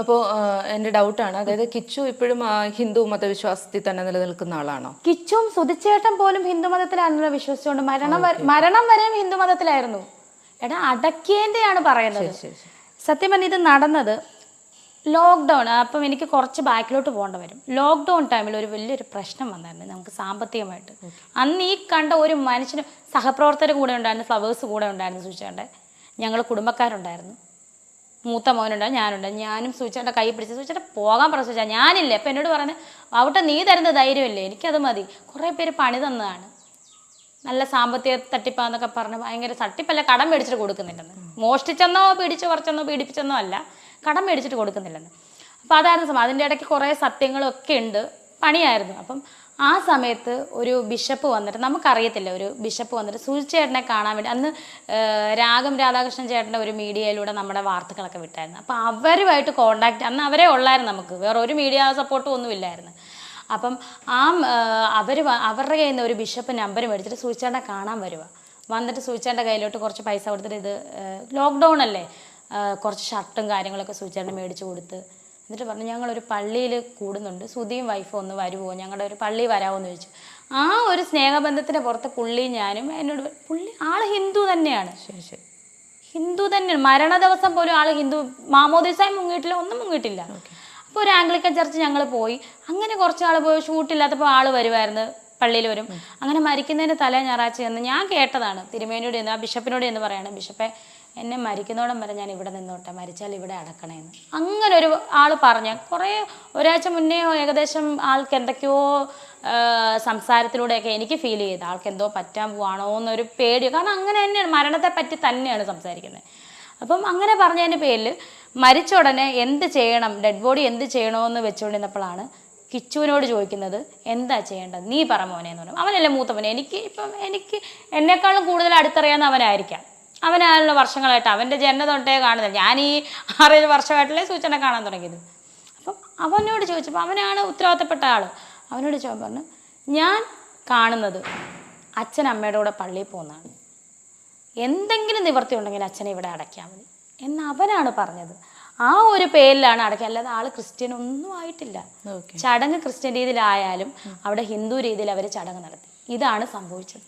അപ്പോൾ എന്റെ ഡൗട്ടാണ്. അതായത് കിച്ചു ഇപ്പോഴും ഹിന്ദു മതവിശ്വാസത്തിൽ തന്നെ നിലനിൽക്കുന്ന ആളാണോ? കിച്ചും സുധിച്ചേട്ടൻ പോലും ഹിന്ദു മതത്തിലാണല്ലോ വിശ്വസിച്ചുകൊണ്ട് മരണം മരണം വരെയും ഹിന്ദു മതത്തിലായിരുന്നു. എടാ അടക്കേന്റെയാണ് പറയുന്നത്. സത്യം പറഞ്ഞ ഇത് നടന്നത് ലോക്ക്ഡൗൺ അപ്പം എനിക്ക് കുറച്ച് ബാക്കിലോട്ട് പോകേണ്ട വരും. ലോക്ക്ഡൗൺ ടൈമിൽ ഒരു വലിയൊരു പ്രശ്നം വന്നായിരുന്നു നമുക്ക് സാമ്പത്തികമായിട്ട്. അന്ന് ഈ കണ്ട ഒരു മനുഷ്യന് സഹപ്രവർത്തകർ കൂടെ ഉണ്ടായിരുന്നു ഫ്ലവേഴ്സ് കൂടെ ഉണ്ടായിരുന്നു സൂചിച്ചേണ്ട ഞങ്ങൾ കുടുംബക്കാരുണ്ടായിരുന്നു. മൂത്ത മോനുണ്ട് ഞാനുണ്ട് ഞാനും സൂചിച്ചേട്ടന്റെ കൈ പിടിച്ച് സൂചിച്ചേട്ടൻ പോകാൻ പറഞ്ഞു. സൂചിച്ചാൽ ഞാനില്ല? അപ്പം എന്നോട് പറഞ്ഞ് അവിടെ നീ തരുന്ന ധൈര്യമല്ലേ? എനിക്കത് മതി. കുറേ പേര് പണി തന്നതാണ്. നല്ല സാമ്പത്തിക തട്ടിപ്പാന്നൊക്കെ പറഞ്ഞ് ഭയങ്കര തട്ടിപ്പല്ല കടം മേടിച്ചിട്ട് കൊടുക്കുന്നില്ലെന്ന്. മോഷ്ടിച്ചെന്നോ പിടിച്ചു കുറച്ചെന്നോ പീഡിപ്പിച്ചെന്നോ അല്ല കടം മേടിച്ചിട്ട് കൊടുക്കുന്നില്ലെന്ന്. അപ്പോൾ അതായിരുന്നു അതിന്റെ ഇടയ്ക്ക് കുറേ സത്യങ്ങളൊക്കെ ഉണ്ട്. പണിയായിരുന്നു. അപ്പം ആ സമയത്ത് ഒരു ബിഷപ്പ് വന്നിട്ട് നമുക്കറിയത്തില്ല ഒരു ബിഷപ്പ് വന്നിട്ട് സുചേട്ടനെ കാണാൻ വേണ്ടി അന്ന് രാഗം രാധാകൃഷ്ണൻ ചേട്ടന്റെ ഒരു മീഡിയയിലൂടെ നമ്മുടെ വാർത്തകളൊക്കെ വിട്ടായിരുന്നു. അപ്പോൾ അവരുമായിട്ട് കോണ്ടാക്ട് അന്ന് അവരെ ഉള്ളായിരുന്നു നമുക്ക് വേറെ ഒരു മീഡിയ സപ്പോർട്ടും ഒന്നും ഇല്ലായിരുന്നു. അപ്പം ആ അവർ അവരുടെ കയ്യിൽ നിന്ന് ഒരു ബിഷപ്പ് നമ്പർ മേടിച്ചിട്ട് സൂചിച്ചേട്ടനെ കാണാൻ വരുക വന്നിട്ട് സൂചിച്ചേട്ടന്റെ കയ്യിലോട്ട് കുറച്ച് പൈസ കൊടുത്തിട്ട് ഇത് ലോക്ക്ഡൗൺ അല്ലേ? കുറച്ച് ഷർട്ടും കാര്യങ്ങളൊക്കെ സൂചിച്ചേട്ടൻ മേടിച്ച് കൊടുത്ത് എന്നിട്ട് പറഞ്ഞു ഞങ്ങളൊരു പള്ളിയിൽ കൂടുന്നുണ്ട്. സുധിയും വൈഫും ഒന്ന് വരുമോ ഞങ്ങളുടെ ഒരു പള്ളി വരാമോ എന്ന് ചോദിച്ചു. ആ ഒരു സ്നേഹബന്ധത്തിന്റെ പുറത്ത് പുള്ളി ഞാനും എന്നോട് പുള്ളി ആൾ ഹിന്ദു തന്നെയാണ്. ശരി ശരി. ഹിന്ദു തന്നെയാണ്. മരണ ദിവസം പോലും ആൾ ഹിന്ദു മാമോദിസായി മുങ്ങിയിട്ടില്ല ഒന്നും മുങ്ങിയിട്ടില്ല. അപ്പോൾ ഒരു ആംഗ്ലിക്കൻ ചർച്ച് ഞങ്ങൾ പോയി. അങ്ങനെ കുറച്ച് ആൾ പോയി ഷൂട്ടില്ലാത്തപ്പോൾ ആൾ വരുമായിരുന്നു പള്ളിയിൽ വരും അങ്ങനെ മരിക്കുന്നതിന് തല ഞായറാഴ്ച എന്ന് ഞാൻ കേട്ടതാണ്. തിരുമേനിയോട് എന്ന് ആ ബിഷപ്പിനോട് എന്ന് പറയാണ്. ബിഷപ്പെ എന്നെ മരിക്കുന്നോടം വരെ ഞാൻ ഇവിടെ നിന്നോട്ടെ. മരിച്ചാൽ ഇവിടെ അടക്കണേന്ന് അങ്ങനെ ഒരു ആൾ പറഞ്ഞ കുറേ ഒരാഴ്ച മുന്നേ ഏകദേശം ആൾക്ക് എന്തൊക്കെയോ സംസാരത്തിലൂടെയൊക്കെ എനിക്ക് ഫീൽ ചെയ്ത്. ആൾക്ക് എന്തോ പറ്റാൻ പോവാണോ എന്നൊരു പേടി കാരണം അങ്ങനെ തന്നെയാണ്. മരണത്തെ പറ്റി തന്നെയാണ് സംസാരിക്കുന്നത്. അപ്പം അങ്ങനെ പറഞ്ഞതിന്റെ പേരിൽ മരിച്ച ഉടനെ എന്ത് ചെയ്യണം? ഡെഡ് ബോഡി എന്ത് ചെയ്യണമെന്ന് വെച്ചുകൊണ്ടിരുന്നപ്പോഴാണ് കിച്ചുവിനോട് ചോദിക്കുന്നത് എന്താ ചെയ്യേണ്ടത്? നീ പറ മോനെ എന്ന് പറഞ്ഞു. അവനല്ലേ മൂത്തവനെ? എനിക്ക് ഇപ്പം എനിക്ക് എന്നെക്കാളും കൂടുതൽ അടുത്തറിയാവുന്ന അവനായിരിക്കാം. അവനാണല്ലോ വർഷങ്ങളായിട്ട് അവന്റെ ജനന തൊട്ടേ കാണുന്നത്. ഞാൻ ഈ ആറേഴ് വർഷമായിട്ടല്ലേ സൂചന കാണാൻ തുടങ്ങിയത്. അപ്പം അവനോട് ചോദിച്ചപ്പോൾ അവനാണ് ഉത്തരവാദിത്തപ്പെട്ട ആൾ. അവനോട് ചോദിച്ചു പറഞ്ഞു ഞാൻ കാണുന്നത് അച്ഛൻ അമ്മയുടെ കൂടെ പള്ളിയിൽ പോകുന്നതാണ്. എന്തെങ്കിലും നിവൃത്തി ഉണ്ടെങ്കിൽ അച്ഛനെ ഇവിടെ അടയ്ക്കാൻ മതി. എന്ന് അവനാണ് പറഞ്ഞത്. ആ ഒരു പേരിലാണ് അടക്കം. അല്ലാതെ ആൾ ക്രിസ്ത്യൻ ഒന്നും ആയിട്ടില്ല. ചടങ്ങ് ക്രിസ്ത്യൻ രീതിയിലായാലും അവിടെ ഹിന്ദു രീതിയിൽ അവർ ചടങ്ങ് നടത്തി. ഇതാണ് സംഭവിച്ചത്.